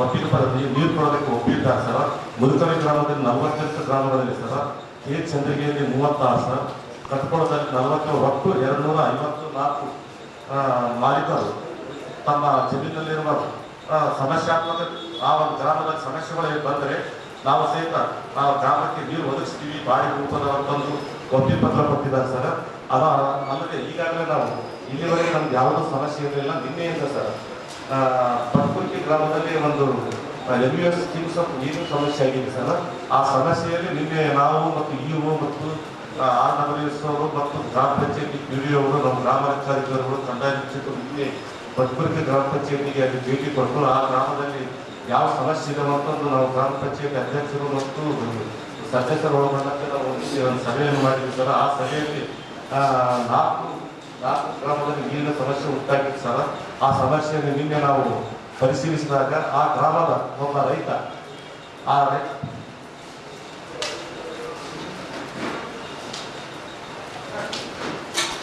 ಒಪ್ಪಿಗೆ ಪದ್ಧತಿ ನೀರು ಕೊಡೋದಕ್ಕೆ ಒಪ್ಪಿದ್ದಾರೆ ಸರ ಮುದುಕರಿ ಗ್ರಾಮದಲ್ಲಿ ನಲವತ್ತೆಂಟು ಗ್ರಾಮಗಳಲ್ಲಿ ಸರ, ಕೆ. ಚಂದ್ರಿಗೆಯಲ್ಲಿ ಮೂವತ್ತಾರು ಸರ್, ಕಟ್ಕೊಳದಲ್ಲಿ ನಲವತ್ತು, ಒಟ್ಟು ಎರಡು ನೂರ ಐವತ್ತು ನಾಲ್ಕು ಮಾಲೀಕರು ತಮ್ಮ ಜಮೀನಲ್ಲಿರುವ ಸಮಸ್ಯಾತ್ಮಕ, ಆ ಒಂದು ಗ್ರಾಮದ ಸಮಸ್ಯೆಗಳು ಬಂದರೆ ನಾವು ಸಹಿತ ನಾವು ಗ್ರಾಮಕ್ಕೆ ನೀರು ಒದಗಿಸ್ತೀವಿ, ಬಾಡಿ ರೂಪದ ಅಂತಂದು ಒಪ್ಪಿ ಪತ್ರ ಕೊಟ್ಟಿದ್ದಾರೆ ಸರ್. ಅದ ಅಲ್ಲದೆ ಈಗಾಗಲೇ ನಾವು ಇಲ್ಲಿವರೆಗೆ ನಮ್ಗೆ ಯಾವುದೂ ಸಮಸ್ಯೆ ಇರಲಿಲ್ಲ. ನಿನ್ನೆಯಿಂದ ಸರ್ ಪಟ್ಕುರ್ಕಿ ಗ್ರಾಮದಲ್ಲಿ ಒಂದು M U S schemes off ನೀರು ಸಮಸ್ಯೆ ಆಗಿದೆ ಸರ್. ಆ ಸಮಸ್ಯೆಯಲ್ಲಿ ನಿನ್ನೆ ನಾವು ಮತ್ತು ಇ ಮತ್ತು ಆರ್ ಡಬ್ಲ್ಯೂ ಅವರು ಮತ್ತು ಗ್ರಾಮ ಪಂಚಾಯತಿ ಪಿ ಡಿ ಅವರು ನಮ್ಮ ಗ್ರಾಮ ಅಧಿಕಾರಿಗಳು ಕಂದಾಯ ಶಿಕ್ಷಕರು ನಿನ್ನೆ ಪಟ್ಕುರ್ಕಿ ಗ್ರಾಮ ಪಂಚಾಯತಿಗೆ ಅಲ್ಲಿ ಭೇಟಿ ಕೊಟ್ಟು ಆ ಗ್ರಾಮದಲ್ಲಿ ಯಾವ ಸಮಸ್ಯೆ ಇದೆ ಅಂತಂದು ನಾವು ಗ್ರಾಮ ಪಂಚಾಯತಿ ಅಧ್ಯಕ್ಷರು ಮತ್ತು ಸದಸ್ಯರು ನಾವು ಒಂದು ಸಭೆಯನ್ನು ಮಾಡಿದ್ವಿ ಸರ್. ಆ ಸಭೆಯಲ್ಲಿ ನಾಲ್ಕು ನಾಲ್ಕು ಗ್ರಾಮದಲ್ಲಿ ನೀರಿನ ಸಮಸ್ಯೆ ಉಂಟಾಗಿತ್ತು ಸರ್. ಆ ಸಮಸ್ಯೆಯನ್ನು ನಿನ್ನೆ ನಾವು ಪರಿಶೀಲಿಸಿದಾಗ ಆ ಗ್ರಾಮದ ಒಬ್ಬ ರೈತ ಆ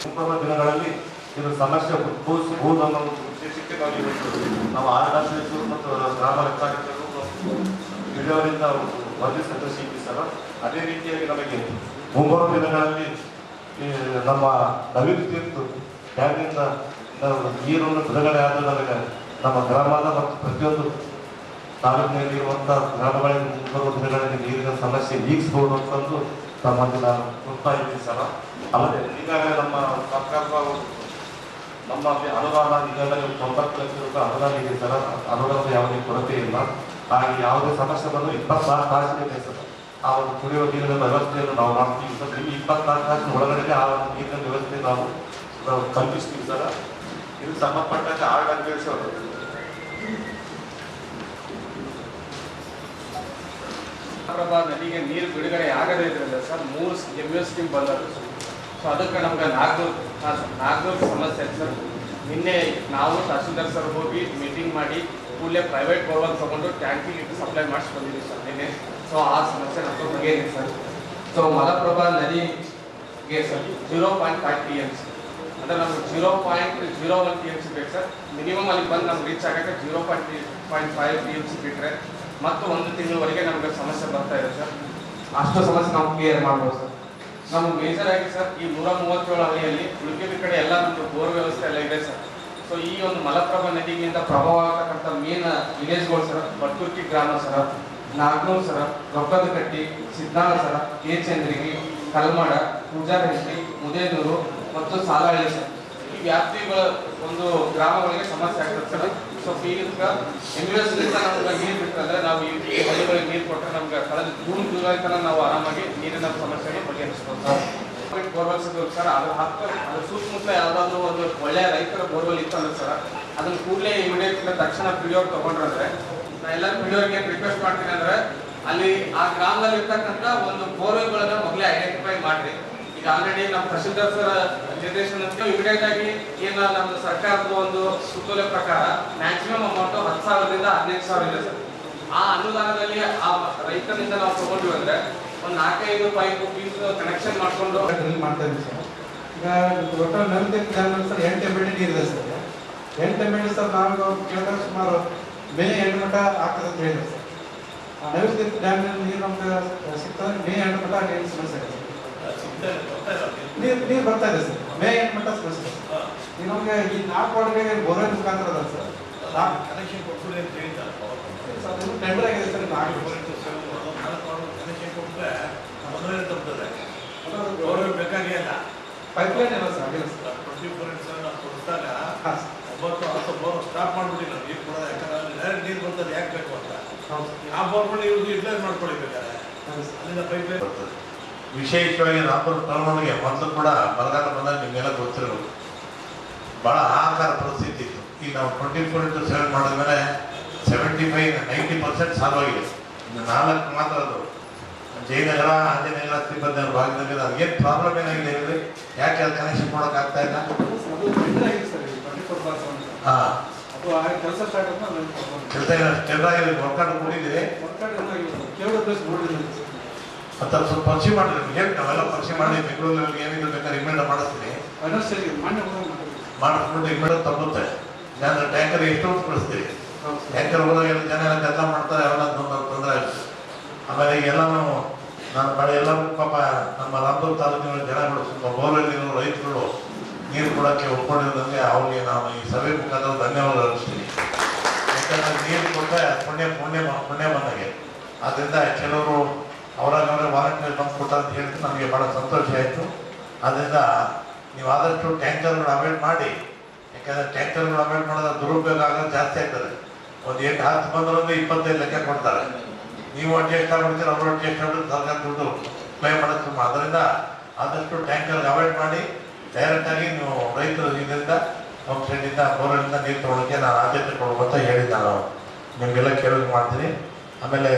ಮುಂಬರುವ ದಿನಗಳಲ್ಲಿ ಇದು ಸಮಸ್ಯೆ ಉದ್ಭವಿಸಬಹುದು ಅನ್ನೋ ಒಂದು ಉದ್ದೇಶಕ್ಕೆ ನಾವು ಇವತ್ತು ನಾವು ಆಡಳಿತಾಧಿಕಾರಿಗಳು ಮತ್ತು ಗ್ರಾಮ ಲೆಕ್ಕಾಧಿಕಾರಿಗಳು ಮತ್ತು ವಿಡಿಯೋರಿಂದ ವರದಿ ಸಂಗ್ರಹಿಸಿದ್ವಿ ಅದೇ ರೀತಿಯಾಗಿ ನಮಗೆ ಮುಂಬರುವ ದಿನಗಳಲ್ಲಿ ನಮ್ಮ ನವೀನ್ ತೀರ್ಥ ಡ್ಯಾಮ್ನಿಂದ ನಾವು ನೀರನ್ನು ಬಿಡುಗಡೆ ಆದ ನಮಗೆ ನಮ್ಮ ಗ್ರಾಮದ ಮತ್ತು ಪ್ರತಿಯೊಂದು ತಾಲೂಕಿನಲ್ಲಿ ಇರುವಂಥ ಗ್ರಾಮಗಳಿಗೆ ಮುಂಬರುವ ದಿನಗಳಲ್ಲಿ ನೀರಿನ ಸಮಸ್ಯೆ ನೀಗಿಸ್ಬೋದು ಅಂತಂದು ತಮ್ಮಲ್ಲಿ ನಾನು ಕೊಡ್ತಾ ಇದ್ದೀನಿ ಅಲ್ಲದೆ ಈಗಾಗಲೇ ನಮ್ಮ ಸರ್ಕಾರ ನಮ್ಮ ಅನುದಾನ ಈಗಾಗಲೇ ತೊಂಬತ್ತು ಲಕ್ಷ ರೂಪಾಯಿ ಅನುದಾನ ಇದೆ ಸರ್. ಅನುದಾನದ ಯಾವುದೇ ಕೊರತೆ ಇಲ್ಲ. ಹಾಗೆ ಯಾವುದೇ ಸಮಸ್ಯೆ ಬಂದರೂ ಇಪ್ಪತ್ನಾಲ್ಕು ತಾಸಿಗೆ ಸರ್ ಆ ಒಂದು ಕುಡಿಯುವ ನೀರಿನ ವ್ಯವಸ್ಥೆಯನ್ನು ನಾವು ಮಾಡ್ತೀವಿ ಸರ್. ಇಪ್ಪತ್ತಾರು ತಾಸಿನ ಒಳಗಡೆ ಆ ಒಂದು ನೀರಿನ ವ್ಯವಸ್ಥೆ ನಾವು ಕಲ್ಪಿಸ್ತೀವಿ ಸರ್. ಇದು ಸಂಬಂಧಪಟ್ಟಂತೆ ಆರ್ ಡಬ್ಲ್ಯೂಎಸ್ ಅವರು ಪ್ರಭಾ ನದಿಗೆ ನೀರು ಬಿಡುಗಡೆ ಆಗದೇ ಇದ್ರಿಂದ ಸರ್, ಮೂರು ಎಂ ಎಸ್ ಸ್ಕೀಮ್ ಬಂದದ್ದು ಸೊ ಅದಕ್ಕೆ ನಮ್ಗೆ ಸರ್ ನಾಲ್ಕೂರು ಸಮಸ್ಯೆ ಸರ್. ನಿನ್ನೆ ನಾವು ತಹಸೀಲ್ದಾರ್ ಸರ್ ಹೋಗಿ ಮೀಟಿಂಗ್ ಮಾಡಿ, ಕೂಡಲೇ ಪ್ರೈವೇಟ್ ಬೋರ್ವೆಲ್ ತೊಗೊಂಡು ಟ್ಯಾಂಕಿಗೆ ಇಟ್ಟು ಸಪ್ಲೈ ಮಾಡಿಸಿ ಬಂದಿದ್ದೀವಿ ಸರ್ ನಿನ್ನೆ. ಸೊ ಆ ಸಮಸ್ಯೆ ನಮ್ಮದು ಬಗೆಹರಿದೆ ಸರ್. ಸೊ ಮಲಪ್ರಭಾ ನದಿಗೆ sir zero point five T M ನಮ್ಗೆ zero point zero one T M C ಬೇಕು ಸರ್. ಮಿನಿಮಮ್ ಅಲ್ಲಿ ಬಂದು ನಮ್ಗೆ ರೀಚ್ ಆಗೋಕ್ಕೆ zero point point five T M C ಬಿಟ್ಟರೆ ಮತ್ತು ಒಂದು ತಿಂಗಳವರೆಗೆ ನಮಗೆ ಸಮಸ್ಯೆ ಬರ್ತಾ ಇದೆ ಸರ್. ಅಷ್ಟು ಸಮಸ್ಯೆ ನಾವು ಕ್ಲಿಯರ್ ಮಾಡ್ಬೋದು ಸರ್. ನಮ್ಗೆ ಮೇಜರ್ ಆಗಿ ಸರ್, ಈ ನೂರ ಮೂವತ್ತೇಳು ಹಳ್ಳಿಯಲ್ಲಿ ಉಳಿಕೆದ ಕಡೆ ಎಲ್ಲ ನಮ್ಮದು ಬೋರ್ ವ್ಯವಸ್ಥೆ ಎಲ್ಲ ಇದೆ ಸರ್. ಸೊ ಈ ಒಂದು ಮಲಪ್ರಭಾ ನದಿಗಿಂತ ಪ್ರಭಾವ ಆಗ್ತಕ್ಕಂಥ ಮೇನ್ ವಿಲೇಜ್ಗಳು ಸರ್ ಬಟ್ಕುರ್ಕಿ ಗ್ರಾಮ ಸರ, ನಾಗ್ನೂರ್ ಸರ ರೊಕ್ಕದ ಕಟ್ಟಿ ಸಿದ್ಧಾಳ ಸರ, ಕೆ ಚಂದ್ರಿಗಿ, ಕಲ್ಮಾಡ ಪೂಜಾರಹಟ್ಟಿ ಮುದೇನೂರು ಮತ್ತು ಸಾಲಹಳ್ಳಿ ಸರ್. ಈ ವ್ಯಾಪ್ತಿಗಳ ಒಂದು ಗ್ರಾಮಗಳಿಗೆ ಸಮಸ್ಯೆ ಆಗ್ತದೆ ಸರ್. ಸೊ ಈಗ ಎಮ್ಯುಎಸ್ನಿಂದ ನಮ್ಗೆ ನೀರು ಬಿಟ್ಟಂದ್ರೆ ನಾವು ಈ ಹಳ್ಳಿಗಳಿಗೆ ನೀರು ಕೊಟ್ಟರೆ ನಮ್ಗೆ ಕಳೆದ ಜೂನ್, ಜುಲೈ ತನಕ ನಾವು ಆರಾಮಾಗಿ ನೀರಿನ ಸಮಸ್ಯೆಗೆ ಬಗೆಹರಿಸ್ಬೋದು ಬೋರ್ವೆಲ್ ಇದ್ದವು ಸರ್. ಅದ್ರ ಹತ್ತು ಅದ್ರ ಸುತ್ತಮುತ್ತ ಯಾವ್ದಾದ್ರು ಒಂದು ಒಳ್ಳೆಯ ರೈತರ ಬೋರ್ವೆಲ್ ಇತ್ತು ಅಂದ್ರೆ ಸರ್, ಅದನ್ನ ಕೂಡಲೇ ಇಮಿಡಿಯೇಟ್ ತಕ್ಷಣ ಪಿಡಿಯೋರ್ ತಗೊಂಡ್ರೆ ನಾ ಎಲ್ಲ ಪಿಡಿಯೋರ್ಗೆ ರಿಕ್ವೆಸ್ಟ್ ಮಾಡ್ತೀನಿ ಅಂದ್ರೆ ಅಲ್ಲಿ ಆ ಗ್ರಾಮದಲ್ಲಿ ಇರ್ತಕ್ಕಂಥ ಒಂದು ಬೋರ್ವೆಲ್ಗಳನ್ನ ಮೊದಲೇ ಐಡೆಂಟಿಫೈ ಮಾಡ್ರಿ. ಈಗ ಆಲ್ರೆಡಿ ನಮ್ಮ ತಹಶೀಲ್ದಾರ್ ಸರ್ ನಿರ್ದೇಶನ ಇಮಿಡಿಯೇಟ್ ಆಗಿ ಏನ ನಮ್ಮ ಸರ್ಕಾರದ ಒಂದು ಸುತ್ತೋಲೆ ಪ್ರಕಾರ ಮ್ಯಾಕ್ಸಿಮಮ್ ಅಮೌಂಟ್ ಹತ್ತು ಸಾವಿರದಿಂದ ಹದಿನೈದು ಸಾವಿರ ಇದೆ ಸರ್. ಆ ಅನುದಾನದಲ್ಲಿ ಆ ರೈತನಿಂದ ನಾವು ತಗೊಂಡ್ವಿ ಅಂದ್ರೆ ಒಂದು ನಾಲ್ಕೈದು ಪೈಪ್ ಪೀಸ್ ಕನೆಕ್ಷನ್ ಮಾಡ್ಕೊಂಡು ಮಾಡ್ತಾ ಇದ್ದೀವಿ ಸರ್. ಈಗ ಡ್ಯಾಮ್ ಸರ್ ಎಂಟು ಎಂ ಎಲ್ ನೀರಿದೆ ಸರ್. ಎಂಟು ಎಂ ಎಲ್ ಸರ್ ನಾನು ಕೇಳಿದ್ರೆ ಸುಮಾರು ಮೇ ಎಂಟು ಮಟ್ಟ ಆಗ್ತದೆ ಅಂತ ಹೇಳಿದೆ ಸರ್. ನೈಋತ್ಯ ಡ್ಯಾಮ್ನಲ್ಲಿ ನೀರು ನಮ್ಗೆ ಸಿಗ್ತದೆ, ಮೇ ಎಂಟು ಮಟ್ಟ ನೀರಿನ ಸಮಸ್ಯೆ ಇದೆ ನೀರು ನೀರು ಬರ್ತಾ ಇದೆ ಸರ್. ಮೇ ಎಂಟು ಮಟ್ಟ ಸಮಸ್ಯೆ ಸರ್? ಈಗ ನಮಗೆ ಈ ನಾಲ್ಕು ವಾರ್ಡ್ಗೆ ಬೋರ್ವೆಲ್ ಮುಖಾಂತರ ಅದ ಸರ್. ನಾಲ್ಕು ಕನೆಕ್ಷನ್ ಕೊಡ್ತೀವಿ ಅಂತ ಹೇಳ್ತಾರೆ ಸರ್ ಟೆಂಡರ್ ಆಗಿದೆ ಸರ್ ನಾಲ್ಕು ಕನೆಕ್ಷನ್ ಕೊಟ್ಟರೆ ಮೊದಲೇ ತಪ್ಪುತ್ತದೆ ಅದು ಗೌರವ ಬೇಕಾಗೇ ಇಲ್ಲ ಪೈಪ್ಲೈನ್ ಇಲ್ಲ ಸರ್ ಆಗಿಲ್ಲ ಸರ್. ಟ್ವೆಂಟಿ ಫೋರ್ ಇಂಟ್ಸ್ ನಾವು ಕೊಡಿಸಿದಾಗ ಒಂಬತ್ತು ಹತ್ತು ಬೋರ್ ಸ್ಟಾಪ್ ಮಾಡಿಬಿಟ್ಟಿಲ್ಲ ನೀರು ಕೊಡೋದು ಯಾಕಂದ್ರೆ ಅಲ್ಲಿ ಡೈರೆಕ್ಟ್ ನೀರು ಬರ್ತದೆ ಯಾಕೆ ಬೇಕು ಅಂತ. ಆ ಬೋರ್ಗಳು ಇವ್ರು ಯುಟಿಲೈಸ್ ಮಾಡ್ಕೊಳ್ಳಿ ಬೇಕಾದ್ರೆ ಅಲ್ಲಿಂದ ಪೈಪ್ ಲೈನ್ ಬರ್ತದೆ. ವಿಶೇಷವಾಗಿ ರಾಮಪುರ ಟೌನ್ಗೆ ಮೊದಲು ಕೂಡ ಬರಗಾಲ ಬಂದಾಗ ನಿಮಗೆಲ್ಲ ಗೊತ್ತಿರಬೇಕು. ಭಾಳ ಆಹಾರ ಪರಿಸ್ಥಿತಿ ಇತ್ತು. ಈಗ ನಾವು ಟ್ವೆಂಟಿ ಫೋರ್ ಇಂಟು ಸೆವೆನ್ ಮಾಡಿದ್ಮೇಲೆ seventy five ninety percent solve ಆಗಿದೆ ಇನ್ನು ನಾಲ್ಕು ಮಾತ್ರ ಅದು. ಜಯನಗರ ಆಂಜನಗರ ಸಿಬ್ಬಂದಿ ಭಾಗದಲ್ಲಿ ಅದೇನು ಪ್ರಾಬ್ಲಮ್ ಏನಾಗಿದೆ ಹೇಳಿ? ಯಾಕೆ ಅದು ಕನೆಕ್ಷನ್ ಮಾಡೋಕೆ ಆಗ್ತಾ ಇಲ್ಲ? ಆಗಿದೆ. ಹಾಂ ಕೆಲಸ ಸ್ಟಾರ್ಟ್ ಚೆನ್ನಾಗಿ ವರ್ಕೌಟ್ ಕೊಟ್ಟಿದ್ದೀರಿ ಮತ್ತು ಸ್ವಲ್ಪ ಪರಿಚಯ ಮಾಡಿದ್ರೆ ಹೇಳಿ ನಾವೆಲ್ಲ ಪರಿಚಯ ಮಾಡಿ ಬೆಂಗಳೂರಲ್ಲಿ ಏನಿದೆ ಬೇಕಾದ್ರೆ ಇಮೇಲ್ ಮಾಡಿಸ್ತೀನಿ. ಮಾಡಿಸ್ಕೊಂಡು ಇಮೇಲ್ ತಪ್ಪುತ್ತೆ ನಾನು ಟ್ಯಾಂಕರ್ ಎಷ್ಟು ಹೊತ್ತು ಕಳಿಸ್ತೀರಿ? ಟ್ಯಾಂಕರ್ ಹೋದಾಗ ಜನ ಎಲ್ಲ ಕೆಲಸ ಮಾಡ್ತಾರೆ ಅವೆಲ್ಲ ತೊಂದರೆ ತೊಂದರೆ ಆಗುತ್ತೆ ಆಮೇಲೆ ಈಗೆಲ್ಲನೂ ನಾನು ಮಳೆ ಎಲ್ಲ ಪಾಪ ನಮ್ಮ ರಾಮದುರ್ಗ ತಾಲೂಕಿನ ಜನಗಳು ಸ್ವಲ್ಪ ಬೋರ್ವೆಲ್ಲಿರೋ ರೈತರುಗಳು ನೀರು ಕೊಡೋಕ್ಕೆ ಒಪ್ಕೊಂಡಿರೋದಂಗೆ ಅವ್ರಿಗೆ ನಾನು ಈ ಸಭೆ ಮುಖಾಂತರ ಧನ್ಯವಾದ ಅರ್ಪಿಸ್ತೀನಿ. ಯಾಕಂದ್ರೆ ನೀರು ಕೊಟ್ಟರೆ ಪುಣ್ಯ ಪುಣ್ಯ ಪುಣ್ಯ ಬಂದಾಗೆ. ಆದ್ದರಿಂದ ಕೆಲವರು ಅವರಾಗವರೇ ವಾಲಂಟಿಯರ್ ಬಂದು ಕೊಟ್ಟಾರ ಅಂತ ಹೇಳಿದ್ರೆ ನನಗೆ ಭಾಳ ಸಂತೋಷ ಆಯಿತು. ಆದ್ದರಿಂದ ನೀವು ಆದಷ್ಟು ಟ್ಯಾಂಕರ್ಗಳು ಅವಾಯ್ಡ್ ಮಾಡಿ. ಯಾಕಂದರೆ ಟ್ಯಾಂಕರ್ಗಳು ಅವಾಯ್ಡ್ ಮಾಡಿದ್ರೆ ದುರುಪಯೋಗ ಆಗೋದು ಜಾಸ್ತಿ ಆಗ್ತದೆ. ಒಂದು ಎಂಟು ಹತ್ತು ಬಂದ್ರೆ ಇಪ್ಪತ್ತೈದು ಲೆಕ್ಕ ಕೊಡ್ತಾರೆ. ನೀವು ಅಡ್ಜಸ್ಟ್ ಆಗ್ಬಿಡ್ತೀರ ಅವರು ಅಡ್ಜಸ್ಟ್ ಆಗ್ಬಿಟ್ಟು ಸರ್ಕಾರ ದುಡ್ಡು ಕ್ಲೈಮ್ ಮಾಡೋದು ತುಂಬ. ಅದರಿಂದ ಆದಷ್ಟು ಟ್ಯಾಂಕರ್ ಅವಾಯ್ಡ್ ಮಾಡಿ. ಡೈರೆಕ್ಟಾಗಿ ನೀವು ರೈತರು ಇದರಿಂದ ನಮ್ಮ ಸೆಟ್ಟಿಂದ ಬೋರ್ವೆಲಿಂದ ನೀರು ತೊಗೊಳಕ್ಕೆ ನಾನು ಆದ್ಯತೆ ಕೊಡ್ಬೇಕು ಅಂತ ಹೇಳಿ ನಾನು. ನಿಮಗೆಲ್ಲ ಕೇಳೋದು ಮಾಡ್ತೀನಿ. ಆಮೇಲೆ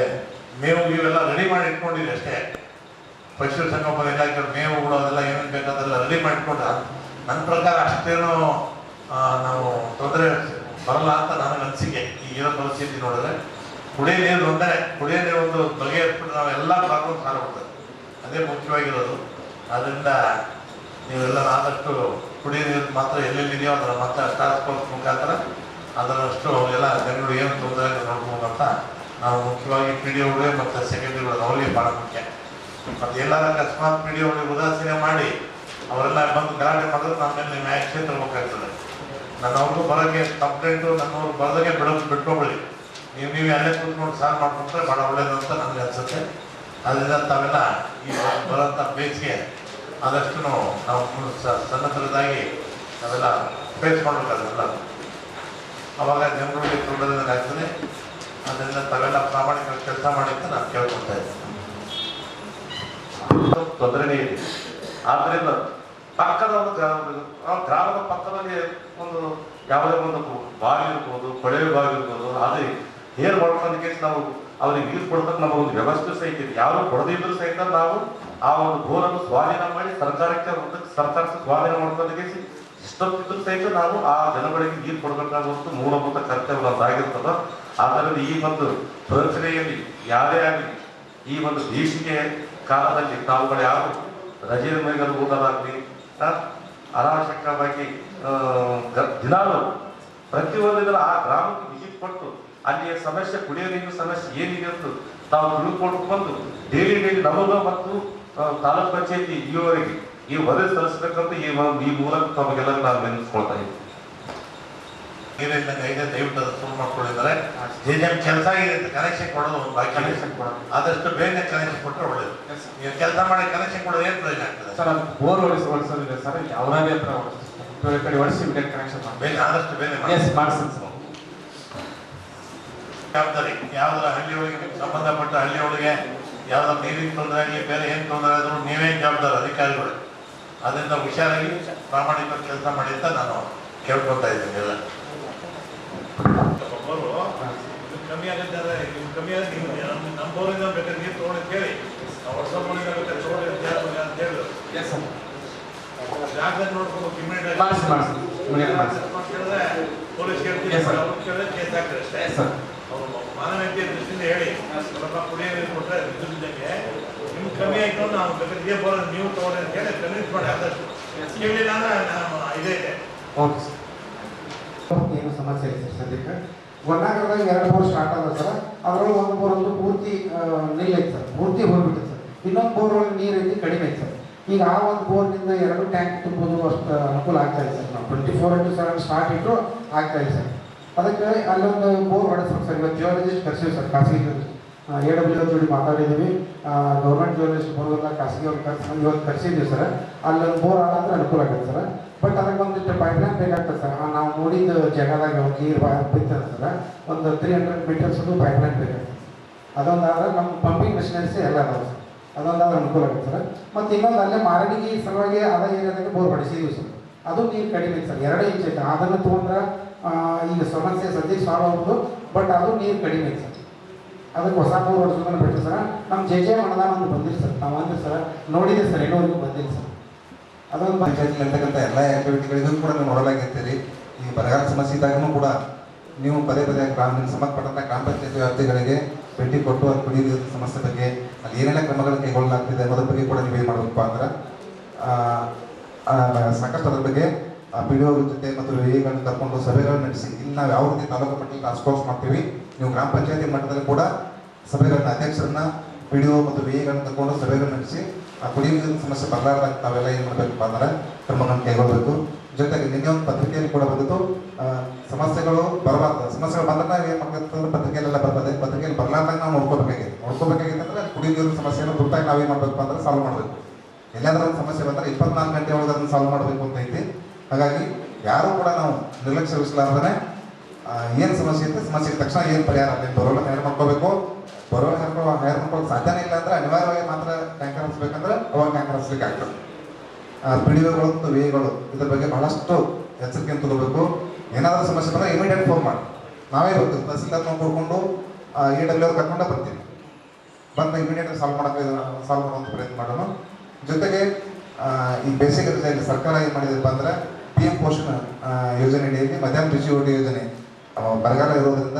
ಮೇವು ಇವೆಲ್ಲ ರೆಡಿ ಮಾಡಿ ಇಟ್ಕೊಂಡಿರಿ ಅಷ್ಟೇ. ಪಶು ಸಂಗೋಪನೆ ಇಲಾಖೆ ಮೇವುಗಳು ಅದೆಲ್ಲ ಏನೇನು ಬೇಕಾದೆಲ್ಲ ರೆಡಿ ಮಾಡಿಟ್ಕೊಂಡ ನನ್ನ ಪ್ರಕಾರ ಅಷ್ಟೇನು ನಾವು ತೊಂದರೆ ಬರಲ್ಲ ಅಂತ ನನಗೆ ಅನಿಸಿಕೆ. ಈಗಿರೋ ಪರಿಸ್ಥಿತಿ ನೋಡಿದ್ರೆ ಕುಡಿಯ ನೀರು ಒಂದೇ ಕುಡಿಯ ನೀರು ಒಂದು ಬಗೆಹರಿಸ್ಬಿಟ್ಟು ನಾವು ಎಲ್ಲ ಪ್ರಾಬ್ಲಮ್ ಸಾಲ್ವ್ ಆಗ್ತದೆ ಅದೇ ಮುಖ್ಯವಾಗಿರೋದು. ಅದರಿಂದ ನೀವೆಲ್ಲ ಆದಷ್ಟು ಕುಡಿಯ ನೀರು ಮಾತ್ರ ಎಲ್ಲೆಲ್ಲಿದೆಯೋ ಅದರ ಮತ್ತೆ ಟ್ರಾನ್ಸ್ಪೋರ್ಟ್ ಮುಖಾಂತರ ಅದರಷ್ಟು ಎಲ್ಲ ಜನಗಳು ಏನು ತೊಂದರೆ ನೋಡ್ಬೋದು ಅಂತ ನಾವು ಮುಖ್ಯವಾಗಿ ಪಿ ಡಿ ಒಳಗೆ ಮತ್ತು ಸೆಕೆಂಡ್ರಿಗಳು ಅವರಿಗೆ ಭಾಳ ಮುಖ್ಯ. ಮತ್ತು ಎಲ್ಲರ ಅಕಸ್ಮಾತ್ ಪಿ ಡಿ ಒಳಗೆ ಉದಾಸೀನ ಮಾಡಿ ಅವರೆಲ್ಲ ಬಂದು ಗಲಾಟೆ ಮಾಡಿದ್ರೆ ನಮ್ಮ ಮೇಲೆ ನಿಮ್ಮ ಆ್ಯಕ್ಷನ್ ತಗೋಬೇಕಾಗ್ತದೆ ನನ್ನವ್ರಿಗೂ ಬರೋಕ್ಕೆ ಕಂಪ್ಲೇಂಟು ನನ್ನವ್ರು ಬರೋದಕ್ಕೆ ಬಿಡೋದು ಬಿಟ್ಕೊಬೇಡಿ. ನೀವು ನೀವು ಅಲ್ಲೇ ಕೂತ್ಕೊಂಡು ಸಾರ್ ಮಾಡ್ಕೊಂಡ್ರೆ ಭಾಳ ಒಳ್ಳೇದು ಅಂತ ನನಗೆ ಅನಿಸುತ್ತೆ. ಅದರಿಂದ ತಾವೆಲ್ಲ ಈ ಬರೋಂಥ ಬೇಸಿಗೆ ಆದಷ್ಟು ನಾವು ಸನ್ನದ್ಧರದಾಗಿ ಅದೆಲ್ಲ ಫೇಸ್ ಮಾಡಬೇಕಾದ್ರೆಲ್ಲ ಅವಾಗ ಜನಗಳಿಗೆ ತೊಂದರೆ ಆಗ್ತದೆ ಅದರಿಂದ ತಾವೆಲ್ಲ ಪ್ರಾಮಾಣಿಕ ಕೆಲಸ ಮಾಡಿ ಅಂತ ನಾನು ಕೇಳ್ಕೊಳ್ತಾ ಇದ್ದೀನಿ. ತೊಂದರೆನೇ ಇದೆ ಆದ್ದರಿಂದ ಪಕ್ಕದ ಒಂದು ಗ್ರಾಮ ಗ್ರಾಮದ ಪಕ್ಕದಲ್ಲಿ ಒಂದು ಯಾವುದೇ ಒಂದು ಬಾವಿ ಇರ್ಬೋದು, ಕೊಳವೆ ಬಾವಿ ಇರ್ಬೋದು, ಅದೇ ಏರ್ ಮಾಡ್ಕೊಳ್ಳೋದಕ್ಕೆ ನಾವು ಅವ್ರಿಗೆ ನೀರು ಕೊಡೋದಕ್ಕೆ ನಮ್ಮ ಒಂದು ವ್ಯವಸ್ಥೆ ಸಹಿತ ಇದೆ. ಯಾರು ಕೊಡದಿದ್ರು ಸಹಿತ ನಾವು ಆ ಒಂದು ಬೋರನ್ನು ಸ್ವಾಧೀನ ಮಾಡಿ ಸರ್ಕಾರಕ್ಕೆ ಸರ್ಕಾರಕ್ಕೆ ಸ್ವಾಧೀನ ಮಾಡ್ಕೊಳ್ಳೋದಕ್ಕೆ ಇಷ್ಟೊತ್ತಿದ್ರು ಸಹಿತ ನಾವು ಆ ಜನಗಳಿಗೆ ನೀರು ಕೊಡಬೇಕಾಗುವಂತ ಮೂಲಭೂತ ಕರ್ತವ್ಯ ನಮ್ದಾಗಿರ್ತದ ಆದ್ದರಿಂದ ಈ ಒಂದು ಪ್ರಚನೆಯಲ್ಲಿ ಯಾರೇ ಆಗಲಿ ಈ ಒಂದು ಬೇಸಿಗೆ ಕಾಲದಲ್ಲಿ ತಾವುಗಳು ಯಾರು ರಜೆ ಮೇಲೆ ಓದಲಾಗಲಿ ಅನಾವಶ್ಯಕವಾಗಿ ಆ, ಗ- ದಿನಾಲು ಪ್ರತಿಯೊಂದು ದಿನ ಆ ಗ್ರಾಮಕ್ಕೆ ವಿಸಿಟ್ ಕೊಟ್ಟು ಅಲ್ಲಿಯ ಸಮಸ್ಯೆ ಕುಡಿಯೋ ನೀರಿನ ಸಮಸ್ಯೆ ಏನಿದೆ ಅಂತ ತಾವು ತಿಳ್ಕೊಂಡು ಬಂದು ಡೈಲಿ ಡೈಲಿ ನಮಗ ಮತ್ತು ಆ, ತಾಲೂಕ್ ಪಂಚಾಯತಿ ಇಲ್ಲಿವರೆಗೆ ಈ ವರದಿ ಸಲ್ಲಿಸಬೇಕಂತ ಈ ಒಂದು- ಈ ಮೂಲಕ ತಮಗೆಲ್ಲ ನಾನು ನೆನೆಸ್ಕೊಳ್ತಾ ಇದ್ದೀನಿ ನೀರಿಲ್ಲ ಇದೆ ದಯವಿಟ್ಟು ಅದು ಶುರು ಮಾಡ್ಕೊಂಡಿದ್ದಾರೆ. ಏನೇನು ಕೆಲಸ ಇದೆ ಅಂತ ಕನೆಕ್ಷನ್ ಕೊಡೋದು ಒಂದು ಬಾಕಿ. ಕನೆಕ್ಷನ್ ಕೊಡೋದು. ಆದಷ್ಟು ಬೇಗ ಕನೆಕ್ಷನ್ ಕೊಟ್ಟರೆ ಒಳ್ಳೇದು. ನೀವು ಕೆಲಸ ಮಾಡಿ ಕನೆಕ್ಷನ್ ಕೊಡೋದು ಏನು ಪ್ರಯೋಜನ ಆಗ್ತದೆ? ಸರ್ ಅದು ಬೋರ್ ಹೊಡಿಸಿ ಹೊಡಿಸೋದಿದೆ ಸರ್ ಅವರಾದೇ ಹತ್ರ ಹೊಡಿಸ್ತಾರೆ ಕಡೆ ಹೊಡಿಸಿ ಇಮಿಡಿಯೇಟ್ ಕನೆಕ್ಷನ್ ಮಾಡಿ ಬೇಗ ಆದಷ್ಟು ಬೇಗ ಮಾಡಿಸ್ತೀನಿ ಸರ್ ಜವಾಬ್ದಾರಿ. ಯಾವ್ದಾರ ಹಳ್ಳಿ ಒಳಗೆ ಸಂಬಂಧಪಟ್ಟ ಹಳ್ಳಿ ಒಳಗೆ ಯಾವ್ದಾರ ನೀರಿನ ತೊಂದರೆ ಆಗಲಿ ಬೇರೆ ಏನು ತೊಂದರೆ ಆದರೂ ನೀವೇ ಜವಾಬ್ದಾರ ಅಧಿಕಾರಿಗಳು. ಅದರಿಂದ ಹುಷಾರಾಗಿ ಪ್ರಾಮಾಣಿಕ ಕೆಲಸ ಮಾಡಿ ಅಂತ ನಾನು ಕೇಳ್ಕೊತಾ ಇದ್ದೀನಿ ಎಲ್ಲ. ಕಮ್ಮಿ ಆಗಿದ್ದಾರೆ ಕಮ್ಮಿ ನಮ್ಮ ಬೋರಿಂದ ಬೇಕಾದ್ರೆ ನೀರು ತೊಗೊಂಡು ಕೇಳಿ ಬೋರಿಂದ ಬೇಕಾದ್ರೆ ತೊಗೊಂಡು ಅಂತ ಹೇಳಿದ್ರು ಎಸ್ ಸರ್ ಜಾಗದಲ್ಲಿ ನೋಡ್ಕೊಂಡು ಇಮಿಡಿಯೇಟ್ ಕೇಳಿದ್ರೆ ಪೊಲೀಸ್ ಕೇಳ್ತೀವಿ. Yes, sir. ಅವ್ರು ಕೇಳಿದ್ರೆ ಕೇಸ್ ಹಾಕ್ತಾರೆ ಅಷ್ಟೇ. ಎಸ್ ಸರ್ ಅವರು ಮಾನವೀಯತೆಯ ದೃಷ್ಟಿಯಿಂದ ಹೇಳಿ. ಸ್ವಲ್ಪ ಕುಡಿಯೋ ನೀರು ಕೊಟ್ಟರೆ ಇದ್ದಕ್ಕೆ ನಿಮ್ಗೆ ಕಮ್ಮಿ ಆಯ್ತು ನಾವು ಬೇಕಾದ್ರೆ ಇದೇ ಬೋರ್ ನೀವು ತಗೊಳ್ಳಿ ಅಂತ ಹೇಳಿ ಕನ್ವಿನ್ಸ್ ಮಾಡಿ ಆದಷ್ಟು. ಕೇಳಲಿಲ್ಲ ಅಂದ್ರೆ ನಾನು ಇದೇ ಇದೆ. Okay sir. ಏನು ಸಮಸ್ಯೆ ಇದೆ ಸರ್ ಸದ್ಯಕ್ಕೆ. ಗೊನ್ನಾಗದಾಗ ಎರಡು ಬೋರ್ ಸ್ಟಾರ್ಟ್ ಆದ ಸರ್. ಅದ್ರೊಳಗೆ ಒಂದು ಬೋರ್ ಒಂದು ಪೂರ್ತಿ ನಿಲ್ಲೈತೆ ಸರ್. ಪೂರ್ತಿ ಹೋಗ್ಬಿಟ್ಟಿದೆ ಸರ್. ಇನ್ನೊಂದು ಬೋರ್ ಒಳಗೆ ನೀರು ಐತಿ, ಕಡಿಮೆ ಐತೆ ಸರ್. ಈಗ ಆ ಒಂದು ಬೋರ್ನಿಂದ ಎರಡು ಟ್ಯಾಂಕ್ ತುಂಬೋದು ಅಷ್ಟು ಅನುಕೂಲ ಆಗ್ತಾ ಇದೆ ಸರ್. ನಾವು twenty four into seven start ಇಟ್ಟು ಆಗ್ತಾ ಇದೆ ಸರ್. ಅದಕ್ಕೆ ಅಲ್ಲೊಂದು ಬೋರ್ ಹೊಡೆಸ್ಬೇಕು ಸರ್. ಇವತ್ತು ಜಿಯಾಲಜಿಸ್ಟ್ ಕರ್ಸೀವಿ ಸರ್, ಖಾಸಗಿ ಎ ಡಬ್ಲ್ಯೂ ಜೋಡಿ ಮಾತಾಡಿದ್ದೀವಿ ಗೌರ್ಮೆಂಟ್ ಜರ್ನಲಿಸ್ಟ್ ಬರೋದಿಲ್ಲ ಖಾಸಗಿ ಅವ್ರು ಕರ್ಸ್ ಇವತ್ತು ಕರ್ಸಿದ್ದೀವಿ ಸರ್. ಅಲ್ಲೊಂದು ಬೋರ್ ಆದ್ರೆ ಅನುಕೂಲ ಆಗುತ್ತೆ ಸರ್. ಬಟ್ ಅದಕ್ಕೆ ಒಂದಿಷ್ಟು ಪೈಪ್ಲೈನ್ ಬೇಕಾಗ್ತದೆ ಸರ್. ನಾವು ನೋಡಿದ ಜಾಗದಾಗ ನೀರು ಬಿತ್ತದ ಸರ್. ಒಂದು ತ್ರೀ ಹಂಡ್ರೆಡ್ ಮೀಟರ್ಸ್ದು ಪೈಪ್ಲೈನ್ ಬೇಕಾಗ್ತದೆ ಅದೊಂದಾದ್ರೆ ನಮ್ಮ ಪಂಪಿಂಗ್ ಮೆಷಿನರೀಸ್ ಎಲ್ಲ ಅದಾವೆ ಸರ್. ಅದೊಂದಾದ್ರೆ ಅನುಕೂಲ ಆಗುತ್ತೆ ಸರ್. ಮತ್ತು ಇನ್ನೊಂದು ಅಲ್ಲೇ ಮಾರಣಿಗೆ ಸಲುವಾಗಿ ಅದ ಏರಿಯಾದಾಗ ಬೋರ್ ಹೊಡಿಸಿದ್ವಿ ಸರ್. ಅದು ನೀರು ಕಡಿಮೆ ಸರ್. ಎರಡೇ ಇಂಚ್ ಐತೆ. ಅದನ್ನು ತೊಗೊಂಡ್ರೆ ಈಗ ಸಮಸ್ಯೆ ಸದ್ಯಕ್ಕೆ ಸಾಲ್ವ್ ಆಗ್ಬೋದು ಬಟ್ ಅದು ನೀರು ಕಡಿಮೆ ಸರ್. ಅದಕ್ಕೆ ಹೊಸ ಮೂರು ವರ್ಷದನ್ನು ಬಿಟ್ಟು ಸರ್. ನಮ್ಮ ಜೆ ಜೆ ಮಾಡದ ಒಂದು ಬಂದಿಲ್ಲ ಸರ್. ನಾವು ಅಂದ್ರೆ ಸರ್ ನೋಡಿದೆ ಸರ್ ಇನ್ನೂವರೆಗೂ ಬಂದಿಲ್ಲ ಸರ್. ಅದೊಂದು ಬ- ಪಂಚಾಯತ್ನಲ್ಲಿರ್ತಕ್ಕಂಥ ಎಲ್ಲ ಆಕ್ಟಿವಿಟಿಗಳಿಗೂ ಕೂಡ ನೀವು ನೋಡಲಾಗಿರ್ತೀರಿ. ಈ ಬರಗಾಲ ಸಮಸ್ಯೆ ಇದ್ದಾಗೂ ಕೂಡ ನೀವು ಪದೇ ಪದೇ ಗ್ರಾಮೀಣ, ಸಂಬಂಧಪಟ್ಟಂಥ ಗ್ರಾಮ ಪಂಚಾಯತ್ ವ್ಯಾಪ್ತಿಗಳಿಗೆ ಭೇಟಿ ಕೊಟ್ಟು ಅದು ಕುಡಿಯುವ ಸಮಸ್ಯೆ ಬಗ್ಗೆ ಅಲ್ಲಿ ಏನೆಲ್ಲ ಕ್ರಮಗಳು ಕೈಗೊಳ್ಳಲಾಗ್ತಿದೆ ಅನ್ನೋದ್ರ ಬಗ್ಗೆ ಕೂಡ ನೀವು ಏನು ಮಾಡಬೇಕಪ್ಪ ಅಂದ್ರೆ ಸಾಕಷ್ಟು ಅದ್ರ ಬಗ್ಗೆ ಪಿ ಡಿ ಜೊತೆ ಮತ್ತು ವಿಗಳನ್ನು ಕರ್ಕೊಂಡು ಸಭೆಗಳನ್ನು ನಡೆಸಿ. ಇಲ್ಲಿ ನಾವು ಯಾವ ರೀತಿ ತಾಲೂಕು ಮಟ್ಟದಲ್ಲಿ ಟಾಸ್ಕ್ ಫೋರ್ಸ್ ಮಾಡ್ತೀವಿ ನೀವು ಗ್ರಾಮ ಪಂಚಾಯತಿ ಮಟ್ಟದಲ್ಲಿ ಕೂಡ ಸಭೆಗಳನ್ನ ಅಧ್ಯಕ್ಷರನ್ನ ಪಿ ಡಿ ಮತ್ತು ವಿಗಳನ್ನು ತಗೊಂಡು ಸಭೆಗಳನ್ನ ನಡೆಸಿ, ಆ ಕುಡಿಯುವ ಸಮಸ್ಯೆ ಬರಲಾರ್ದಾಗ ತಾವೆಲ್ಲ ಏನು ಮಾಡಬೇಕಪ್ಪ ಅಂದ್ರೆ ಕ್ರಮಗಳನ್ನು ಕೈಗೊಳ್ಳಬೇಕು ಜೊತೆಗೆ ನಿನ್ನೆ ಒಂದು ಪತ್ರಿಕೆಯಲ್ಲಿ ಕೂಡ ಬಂದಿತ್ತು ಸಮಸ್ಯೆಗಳು ಬರಬಾರ್ದು ಸಮಸ್ಯೆಗಳು ಬಂದಾಗ ನಾವು ಏನು ಮಾಡ್ಬೇಕಂತಂದ್ರೆ ಪತ್ರಿಕೆಯಲ್ಲೆಲ್ಲ ಬರ್ತದೆ. ಪತ್ರಿಕೆಯಲ್ಲಿ ಬರಲಾರ್ದಾಗ ನಾವು ನೋಡ್ಕೋಬೇಕಾಗಿದೆ ನೋಡ್ಕೋಬೇಕಾಗಿದೆ ಅಂದ್ರೆ ಕುಡಿಯುವ ನೀರಿನ ಸಮಸ್ಯೆಯನ್ನು ತುರ್ತಾಗಿ ನಾವೇನು ಮಾಡಬೇಕು ಅಂದ್ರೆ ಸಾಲ್ವ್ ಮಾಡಬೇಕು. ಎಲ್ಲಾದರೂ ಸಮಸ್ಯೆ ಬಂದ್ರೆ ಇಪ್ಪತ್ನಾಲ್ಕು ಗಂಟೆ ಒಳಗೆ ಅದನ್ನು ಸಾಲ್ವ್ ಮಾಡಬೇಕು ಅಂತ ಐತಿ. ಹಾಗಾಗಿ ಯಾರು ಕೂಡ ನಾವು ನಿರ್ಲಕ್ಷ್ಯ ವಹಿಸಲಾರ್ದೇ ಏನು ಸಮಸ್ಯೆ ಇರುತ್ತೆ ಸಮಸ್ಯೆಗೆ ತಕ್ಷಣ ಏನು ಪರಿಹಾರ? ಅಲ್ಲಿ ಬರೋಲ್ಲ ಹೈರ್ ಮಾಡ್ಕೋಬೇಕು. ಬರೋಲ್ಲ ಹೈರ್ ಹೈರ್ ಮಾಡ್ಕೊಳ್ಳೋಕೆ ಸಾಧ್ಯನೇ ಇಲ್ಲ ಅಂದ್ರೆ ಅನಿವಾರ್ಯವಾಗಿ ಮಾತ್ರ ಟ್ಯಾಂಕರ್ ಹಚ್ಬೇಕಂದ್ರೆ ಅವಾಗ ಟ್ಯಾಂಕರ್ ಹಚ್ಲಿಕ್ಕೆ ಆಗ್ತದೆ ಪಿ ಡಿ ಒಗಳು ಮತ್ತು ವೇಗಳು ಇದ್ರ ಬಗ್ಗೆ ಬಹಳಷ್ಟು ಎಚ್ಚರಿಕೆಯನ್ನು ತಗೋಬೇಕು. ಏನಾದರೂ ಸಮಸ್ಯೆ ಬಂದರೆ ಇಮಿಡಿಯೇಟ್ ಫೋನ್ ಮಾಡಿ. ನಾವೇ ಬರ್ತೀವಿ ತಹಸೀಲ್ದಾರ್ ನಾವು ಕೊಡ್ಕೊಂಡು ಎ ಡಬ್ಲ್ಯೂ ಕರ್ಕೊಂಡೇ ಬರ್ತೀವಿ. ಬಂದು ಇಮಿಡಿಯೇಟ್ ಸಾಲ್ವ್ ಮಾಡೋಕೆ ಸಾಲ್ವ್ ಮಾಡುವಂಥ ಪ್ರಯತ್ನ ಮಾಡೋಣ. ಜೊತೆಗೆ ಈ ಬೇಸಿಗೆ ರಜೆಯಲ್ಲಿ ಸರ್ಕಾರ ಏನು ಮಾಡಿದಪ್ಪ ಅಂದ್ರೆ ಪಿ ಎಂ ಪೋಷಣ ಯೋಜನೆ ಅಡಿಯಲ್ಲಿ ಮಧ್ಯಾಹ್ನ ಊಟ ಯೋಜನೆ. ಬರಗಾಲ ಇರೋದ್ರಿಂದ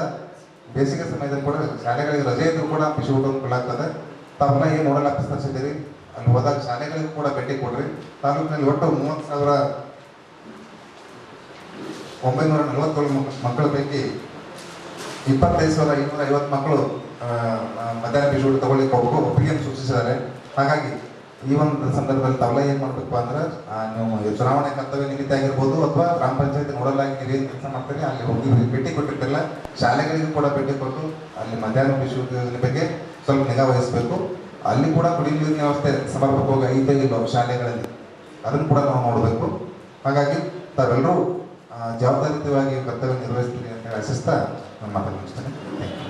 ಬೇಸಿಗೆ ಸಮಯದಲ್ಲಿ ಕೂಡ ಶಾಲೆಗಳಿಗೆ ರಜೆ ಇದ್ರೂ ಕೂಡ ಬಿಸಿ ಊಟವನ್ನು ಕೊಡಲಾಗ್ತದೆ. ತಾವೆಲ್ಲ ಏನು ನೋಡಲ್ ಹಚ್ಚಿದ್ದೀರಿ ಅಲ್ಲಿ ಹೋದಾಗ ಶಾಲೆಗಳಿಗೂ ಕೂಡ ಭೇಟಿ ಕೊಡ್ರಿ. ತಾಲೂಕಿನಲ್ಲಿ ಒಟ್ಟು ಮೂವತ್ತು ಸಾವಿರ ಒಂಬೈನೂರ ನಲವತ್ತೇಳು ಮಕ್- ಮಕ್ಕಳ ಪೈಕಿ ಇಪ್ಪತ್ತೈದು ಸಾವಿರ ಐನೂರ ಐವತ್ತು ಮಕ್ಕಳು ಮಧ್ಯಾಹ್ನ ಬಿಸಿ ಊಟ ತಗೊಳ್ಳಿಕ್ಕೆ ಹೋಗ್ಬೇಕು. ಒಪ್ಪಿಗೆಯನ್ನು ಸೂಚಿಸಿದ್ದಾರೆ? ಹಾಗಾಗಿ ಈ ಒಂದು ಸಂದರ್ಭದಲ್ಲಿ ತಾವೆಲ್ಲ ಏನು ಮಾಡಬೇಕು ಅಂದ್ರೆ ನೀವು ಚುನಾವಣೆ ಕರ್ತವ್ಯ ನಿಮಿತ್ತ ಆಗಿರ್ಬೋದು ಅಥವಾ ಗ್ರಾಮ ಪಂಚಾಯತ್ ನೋಡಲಾಗಿ ನೀವು ಏನು ಕೆಲಸ ಮಾಡ್ತೀರಿ, ಅಲ್ಲಿ ಹೋಗಿ ಭೇಟಿ ಕೊಟ್ಟಿರ್ತಿಲ್ಲ ಶಾಲೆಗಳಿಗೂ ಕೂಡ ಭೇಟಿ ಕೊಟ್ಟು ಅಲ್ಲಿ ಮಧ್ಯಾಹ್ನ ಯೋಜನೆ ಬಗ್ಗೆ ಸ್ವಲ್ಪ ನಿಗಾ ವಹಿಸಬೇಕು. ಅಲ್ಲಿ ಕೂಡ ಕುಡಿಯುವ ನೀರಿನ ವ್ಯವಸ್ಥೆ, ಸಮರ್ಪಕವಾಗಿ ಐತೆ ಇಲ್ಲೋ ಶಾಲೆಗಳಲ್ಲಿ, ಅದನ್ನು ಕೂಡ ನಾವು ನೋಡಬೇಕು. ಹಾಗಾಗಿ ತಾವೆಲ್ಲರೂ ಜವಾಬ್ದಾರಿಯುತವಾಗಿ ಕರ್ತವ್ಯ ನಿರ್ವಹಿಸ್ತೀರಿ ಅಂತ ಆಶಿಸ್ತಾ, ನಾನು ಮಾತನ್ನು ಥ್ಯಾಂಕ್ you.